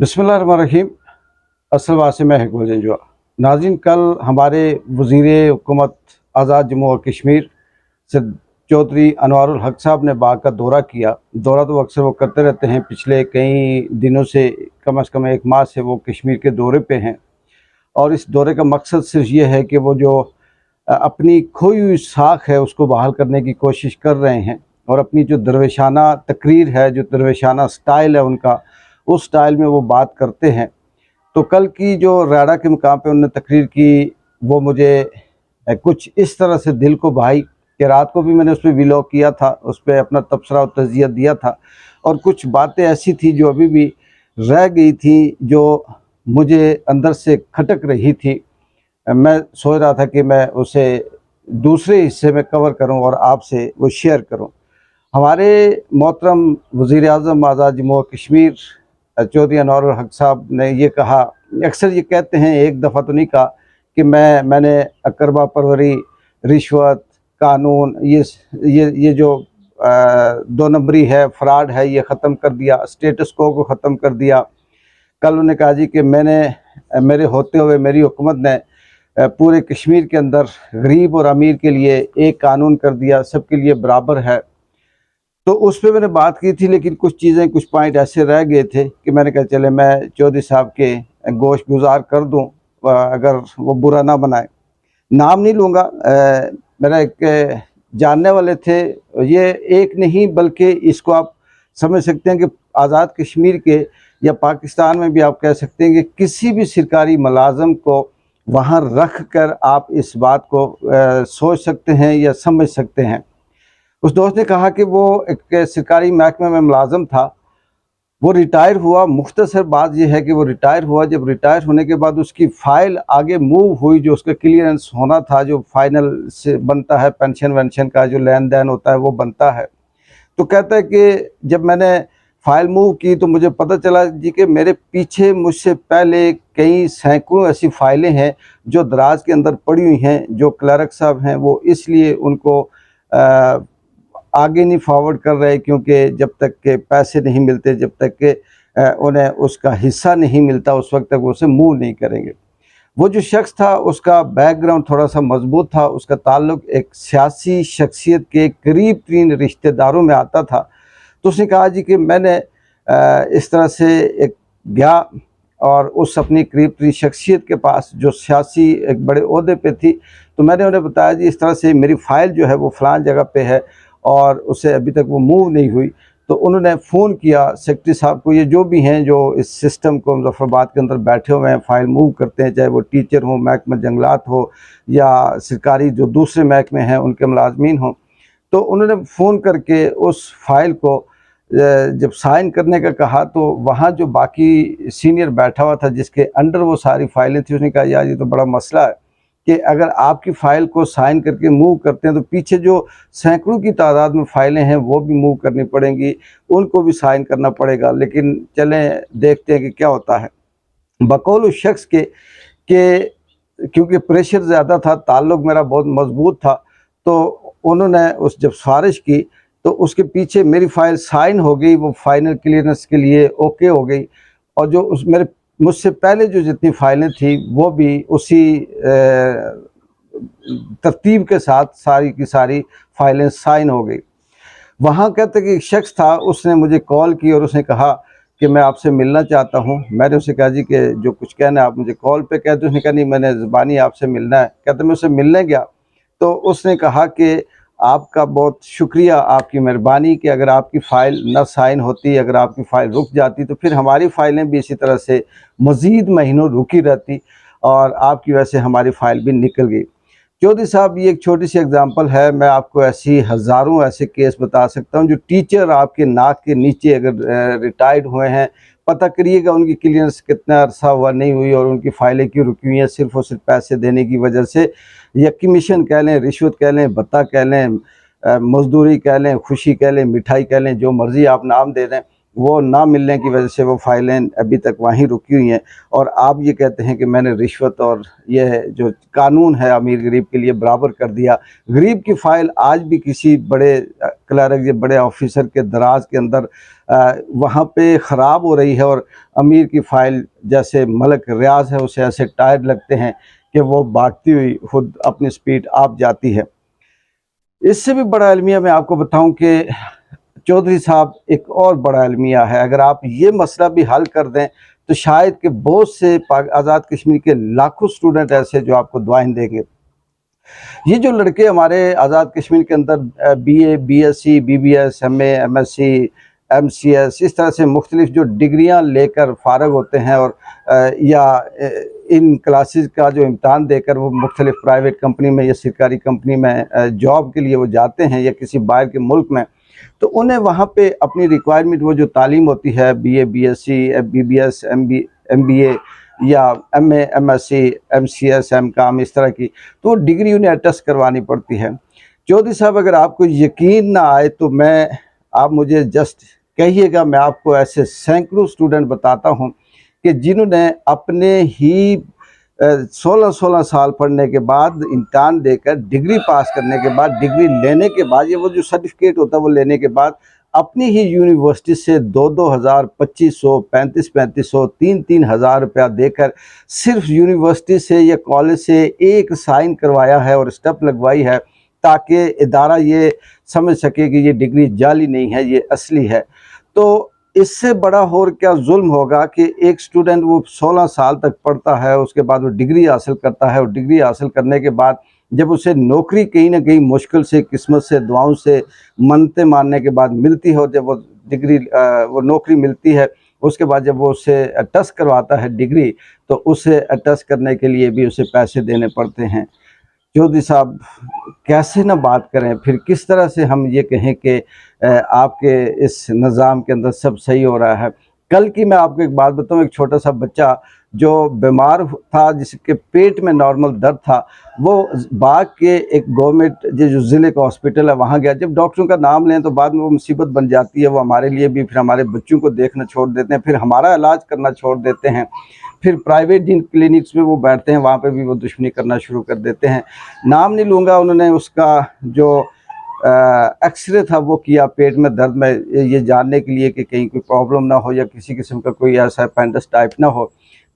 بسم اللہ الرحمن الرحیم۔ اصل واسے میں حکم جنجوا ناظرین، کل ہمارے وزیر حکومت آزاد جموں و کشمیر سے چودھری انوار الحق صاحب نے باغ کا دورہ کیا۔ دورہ تو اکثر وہ کرتے رہتے ہیں۔ پچھلے کئی دنوں سے کم از کم ایک ماہ سے وہ کشمیر کے دورے پہ ہیں۔ اور اس دورے کا مقصد صرف یہ ہے کہ وہ جو اپنی کھوئی ہوئی ساکھ ہے، اس کو بحال کرنے کی کوشش کر رہے ہیں۔ اور اپنی جو درویشانہ تقریر ہے، جو درویشانہ سٹائل ہے، ان کا اس سٹائل میں وہ بات کرتے ہیں۔ تو کل کی جو ریڈا کے مقام پہ انہوں نے تقریر کی، وہ مجھے کچھ اس طرح سے دل کو بھائی کہ رات کو بھی میں نے اس پہ ویلوگ کیا تھا، اس پہ اپنا تبصرہ و تجزیہ دیا تھا۔ اور کچھ باتیں ایسی تھی جو ابھی بھی رہ گئی تھی جو مجھے اندر سے کھٹک رہی تھی۔ میں سوچ رہا تھا کہ میں اسے دوسرے حصے میں کور کروں اور آپ سے وہ شیئر کروں۔ ہمارے محترم وزیر اعظم آزاد جموں و کشمیر چودھری انور الحق صاحب نے یہ کہا، اکثر یہ کہتے ہیں ایک دفعہ تو نہیں کہا کہ میں میں نے اکربا پروری، رشوت، قانون، یہ یہ یہ جو دو نمبری ہے، فراڈ ہے، یہ ختم کر دیا اسٹیٹس کو کو ختم کر دیا۔ کل انہوں نے کہا جی کہ میں نے، میرے ہوتے ہوئے میری حکومت نے پورے کشمیر کے اندر غریب اور امیر کے لیے ایک قانون کر دیا، سب کے لیے برابر ہے۔ تو اس پہ میں نے بات کی تھی، لیکن کچھ چیزیں، کچھ پوائنٹ ایسے رہ گئے تھے کہ میں نے کہا چلے میں چودھری صاحب کے گوشت گزار کر دوں اگر وہ برا نہ بنائے۔ نام نہیں لوں گا میرا ایک جاننے والے تھے۔ یہ ایک نہیں، بلکہ اس کو آپ سمجھ سکتے ہیں کہ آزاد کشمیر کے یا پاکستان میں بھی آپ کہہ سکتے ہیں کہ کسی بھی سرکاری ملازم کو وہاں رکھ کر آپ اس بات کو سوچ سکتے ہیں یا سمجھ سکتے ہیں۔ اس دوست نے کہا کہ وہ ایک سرکاری محکمہ میں ملازم تھا۔ وہ ریٹائر ہوا۔ مختصر بات یہ ہے کہ وہ ریٹائر ہوا۔ جب ریٹائر ہونے کے بعد اس کی فائل آگے موو ہوئی، جو اس کا کلیئرنس ہونا تھا، جو فائنل سے بنتا ہے، پینشن، وینشن کا جو لین دین ہوتا ہے، وہ بنتا ہے۔ تو کہتا ہے کہ جب میں نے فائل موو کی تو مجھے پتہ چلا جی کہ میرے پیچھے مجھ سے پہلے کئی سینکڑوں ایسی فائلیں ہیں جو دراز کے اندر پڑی ہوئی ہیں، جو کلرک صاحب ہیں، وہ اس لیے ان کو آگے نہیں فارورڈ کر رہے کیونکہ جب تک کہ پیسے نہیں ملتے، جب تک کہ انہیں اس کا حصہ نہیں ملتا، اس وقت تک وہ اسے موو نہیں کریں گے۔ وہ جو شخص تھا، اس کا بیک گراؤنڈ تھوڑا سا مضبوط تھا، اس کا تعلق ایک سیاسی شخصیت کے قریب ترین رشتہ داروں میں آتا تھا۔ تو اس نے کہا جی کہ میں نے اس طرح سے ایک گیا اور اس اپنی قریب ترین شخصیت کے پاس جو سیاسی ایک بڑے عہدے پہ تھی، تو میں نے انہیں بتایا جی اس طرح سے میری فائل جو ہے وہ فلان جگہ پہ ہے اور اسے ابھی تک وہ موو نہیں ہوئی۔ تو انہوں نے فون کیا سیکٹری صاحب کو، یہ جو بھی ہیں جو اس سسٹم کو مظفر آباد کے اندر بیٹھے ہوئے ہیں، فائل موو کرتے ہیں، چاہے وہ ٹیچر ہوں، محکمہ جنگلات ہو یا سرکاری جو دوسرے محکمے ہیں، ان کے ملازمین ہوں۔ تو انہوں نے فون کر کے اس فائل کو جب سائن کرنے کا کہا تو وہاں جو باقی سینئر بیٹھا ہوا تھا جس کے انڈر وہ ساری فائلیں تھیں، اس نے کہا، یار یہ تو بڑا مسئلہ ہے۔ کہ اگر آپ کی فائل کو سائن کر کے موو کرتے ہیں تو پیچھے جو سینکڑوں کی تعداد میں فائلیں ہیں وہ بھی موو کرنی پڑیں گی، ان کو بھی سائن کرنا پڑے گا۔ لیکن چلیں، دیکھتے ہیں کہ کیا ہوتا ہے۔ بقول اس شخص کے، کہ کیونکہ پریشر زیادہ تھا، تعلق میرا بہت مضبوط تھا، تو انہوں نے اس، جب سفارش کی تو اس کے پیچھے میری فائل سائن ہو گئی، وہ فائنل کلیئرنس کے لیے اوکے ہو گئی اور جو اس، میرے مجھ سے پہلے جو جتنی فائلیں تھیں وہ بھی اسی ترتیب کے ساتھ ساری کی ساری فائلیں سائن ہو گئی۔ وہاں کہتے کہ ایک شخص تھا، اس نے مجھے کال کی اور اس نے کہا کہ میں آپ سے ملنا چاہتا ہوں۔ میں نے اسے کہا جی کہ جو کچھ کہنا ہے آپ مجھے کال پہ کہتے اس نے کہا نہیں، میں نے زبانی آپ سے ملنا ہے۔ کہتے میں اسے ملنے گیا۔ تو اس نے کہا کہ آپ کا بہت شکریہ آپ کی مہربانی کہ اگر آپ کی فائل نہ سائن ہوتی، اگر آپ کی فائل رک جاتی تو پھر ہماری فائلیں بھی اسی طرح سے مزید مہینوں رکی رہتی اور آپ کی وجہ سے ہماری فائل بھی نکل گئی۔ چودھری صاحب، یہ ایک چھوٹی سی اگزامپل ہے، میں آپ کو ایسی ہزاروں ایسے کیس بتا سکتا ہوں جو ٹیچر آپ کے ناک کے نیچے اگر ریٹائرڈ ہوئے ہیں، پتہ کریے گا ان کی کلیئرنس کتنا عرصہ ہوا نہیں ہوئی اور ان کی فائلیں کیوں رکی ہوئی ہیں، صرف اور صرف پیسے دینے کی وجہ سے۔ یا کمیشن کہہ لیں، رشوت کہہ لیں، بتہ کہہ لیں مزدوری کہہ لیں، خوشی کہہ لیں، مٹھائی کہہ لیں، جو مرضی آپ نام دے دیں، وہ نہ ملنے کی وجہ سے وہ فائلیں ابھی تک وہیں رکی ہوئی ہیں۔ اور آپ یہ کہتے ہیں کہ میں نے رشوت اور یہ جو قانون ہے امیر غریب کے لیے برابر کر دیا۔ غریب کی فائل آج بھی کسی بڑے کلرک یا بڑے آفیسر کے دراز کے اندر وہاں پہ خراب ہو رہی ہے اور امیر کی فائل جیسے ملک ریاض ہے، اسے ایسے ٹائر لگتے ہیں۔ کہ وہ بانٹتی ہوئی خود اپنی سپیڈ آپ جاتی ہے۔ اس سے بھی بڑا المیہ میں آپ کو بتاؤں کہ چودھری صاحب ایک اور بڑا المیہ ہے۔ اگر آپ یہ مسئلہ بھی حل کر دیں تو شاید کہ بہت سے آزاد کشمیر کے لاکھوں سٹوڈنٹ ایسے جو آپ کو دعائیں دیں گے۔ یہ جو لڑکے ہمارے آزاد کشمیر کے اندر B A B S C B B S M A M S C M C S اس طرح سے مختلف جو ڈگریاں لے کر فارغ ہوتے ہیں اور یا ان کلاسز کا جو امتحان دے کر وہ مختلف پرائیویٹ کمپنی میں یا سرکاری کمپنی میں جاب کے لیے وہ جاتے ہیں یا کسی باہر کے ملک میں، تو انہیں وہاں پہ اپنی ریکوائرمنٹ وہ جو تعلیم ہوتی ہے B A B S C B B S M B M B A یا M A M S C M C S M کام اس طرح کی، تو وہ ڈگری انہیں اٹیسٹ کروانی پڑتی ہے۔ چودھری صاحب، اگر آپ کو یقین نہ آئے تو میں، آپ مجھے جسٹ کہیے گا، میں آپ کو ایسے سینکڑوں سٹوڈنٹ بتاتا ہوں۔ کہ جنہوں نے اپنے ہی سولہ سولہ سال پڑھنے کے بعد امتحان دے کر ڈگری پاس کرنے کے بعد، ڈگری لینے کے بعد، یہ وہ جو سرٹیفکیٹ ہوتا ہے وہ لینے کے بعد اپنی ہی یونیورسٹی سے دو دو ہزار پچیس سو، پینتیس پینتیس سو، تین تین ہزار روپیہ دے کر صرف یونیورسٹی سے یا کالج سے ایک سائن کروایا ہے اور اسٹیپ لگوائی ہے تاکہ ادارہ یہ سمجھ سکے کہ یہ ڈگری جعلی نہیں ہے، یہ اصلی ہے۔ تو اس سے بڑا اور کیا ظلم ہوگا کہ ایک سٹوڈنٹ وہ سولہ سال تک پڑھتا ہے، اس کے بعد وہ ڈگری حاصل کرتا ہے۔ اور ڈگری حاصل کرنے کے بعد جب اسے نوکری کہیں نہ کہیں مشکل سے، قسمت سے، دعاؤں سے منتے ماننے کے بعد ملتی ہو، جب وہ ڈگری وہ نوکری ملتی ہے، اس کے بعد جب وہ اسے اٹس کرواتا ہے ڈگری تو اسے اٹس کرنے کے لیے بھی اسے پیسے دینے پڑتے ہیں۔ چودھری صاحب، کیسے نہ بات کریں، پھر کس طرح سے ہم یہ کہیں کہ آپ کے اس نظام کے اندر سب صحیح ہو رہا ہے؟ کل کی میں آپ کو ایک بات بتاؤں، ایک چھوٹا سا بچہ جو بیمار تھا، جس کے پیٹ میں نارمل درد تھا، وہ باغ کے ایک گورنمنٹ جو ضلع کا ہاسپٹل ہے، وہاں گیا۔ جب ڈاکٹروں کا نام لیں تو بعد میں وہ مصیبت بن جاتی ہے۔ وہ ہمارے لیے بھی، پھر ہمارے بچوں کو دیکھنا چھوڑ دیتے ہیں۔ پھر ہمارا علاج کرنا چھوڑ دیتے ہیں۔ پھر پرائیویٹ جن کلینکس میں وہ بیٹھتے ہیں، وہاں پہ بھی وہ دشمنی کرنا شروع کر دیتے ہیں۔ نام نہیں لوں گا، انہوں نے اس کا جو ایکس رے تھا وہ کیا پیٹ میں درد میں، یہ جاننے کے لیے کہ کہیں کوئی پرابلم نہ ہو یا کسی قسم کا کوئی ایسا پینڈس ٹائپ نہ ہو۔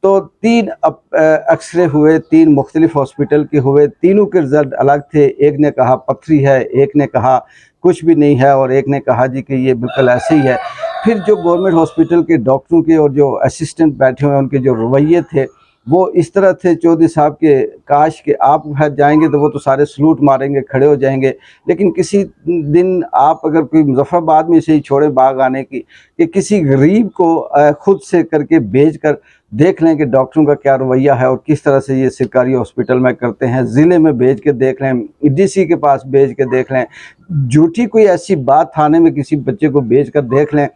تو تین ایکس رے ہوئے، تین مختلف ہاسپٹل کے ہوئے، تینوں کے رزلٹ الگ تھے۔ ایک نے کہا پتھری ہے، ایک نے کہا کچھ بھی نہیں ہے اور ایک نے کہا جی کہ یہ بالکل ایسے ہی ہے۔ پھر جو گورنمنٹ ہاسپٹل کے ڈاکٹروں کے اور جو اسسٹنٹ بیٹھے ہوئے ان کے جو رویے تھے وہ اس طرح تھے چودھری صاحب کے کاش کہ آپ جائیں گے تو وہ تو سارے سلوٹ ماریں گے، کھڑے ہو جائیں گے۔ لیکن کسی دن آپ اگر کوئی مظفر آباد میں سے ہی چھوڑے باغ آنے کی، کہ کسی غریب کو خود سے کر کے بھیج کر دیکھ لیں کہ ڈاکٹروں کا کیا رویہ ہے اور کس طرح سے یہ سرکاری ہاسپٹل میں کرتے ہیں، ضلع میں بھیج کے دیکھ لیں ڈی سی کے پاس بھیج کے دیکھ لیں۔ جھوٹی کوئی ایسی بات تھانے میں کسی بچے کو بھیج کر دیکھ لیں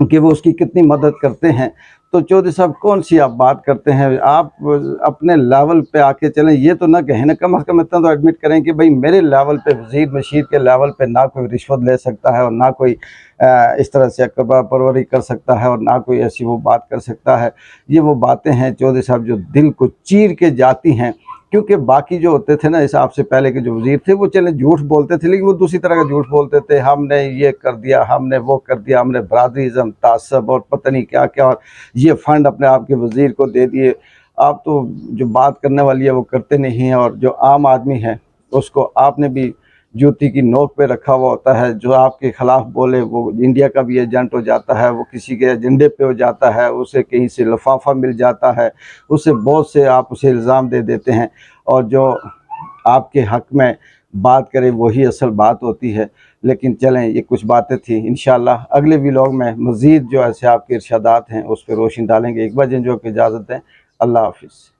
کہ وہ اس کی کتنی مدد کرتے ہیں۔ تو چودھری صاحب، کون سی آپ بات کرتے ہیں؟ آپ اپنے لیول پہ آ کے چلیں، یہ تو نہ کہیں نا کم از کم اتنا تو ایڈمٹ کریں کہ بھائی میرے لیول پہ، وزیر مشیر کے لیول پہ نہ کوئی رشوت لے سکتا ہے اور نہ کوئی اس طرح سے اقبا پروری کر سکتا ہے اور نہ کوئی ایسی وہ بات کر سکتا ہے۔ یہ وہ باتیں ہیں چودھری صاحب جو دل کو چیر کے جاتی ہیں۔ کیونکہ باقی جو ہوتے تھے نا اس آپ سے پہلے کے جو وزیر تھے وہ چلے جھوٹ بولتے تھے، لیکن وہ دوسری طرح کا جھوٹ بولتے تھے، ہم نے یہ کر دیا، ہم نے وہ کر دیا، ہم نے برادریزم، تعصب اور پتہ نہیں کیا کیا اور یہ فنڈ اپنے آپ کے وزیر کو دے دیے۔ آپ تو جو بات کرنے والی ہے وہ کرتے نہیں ہیں اور جو عام آدمی ہے اس کو آپ نے بھی جوتی کی نوک پہ رکھا ہوا ہوتا ہے، جو آپ کے خلاف بولے، وہ انڈیا کا بھی ایجنٹ ہو جاتا ہے، وہ کسی کے ایجنڈے پہ ہو جاتا ہے، اسے کہیں سے لفافہ مل جاتا ہے، اسے بہت سے آپ اسے الزام دے دیتے ہیں۔ اور جو آپ کے حق میں بات کرے، وہی اصل بات ہوتی ہے۔ لیکن چلیں، یہ کچھ باتیں تھیں۔ انشاءاللہ اگلے ویلوگ میں مزید جو ایسے آپ کے ارشادات ہیں، اس پہ روشن ڈالیں گے۔ ایک بار جو کہ اجازت ہیں اللہ حافظ۔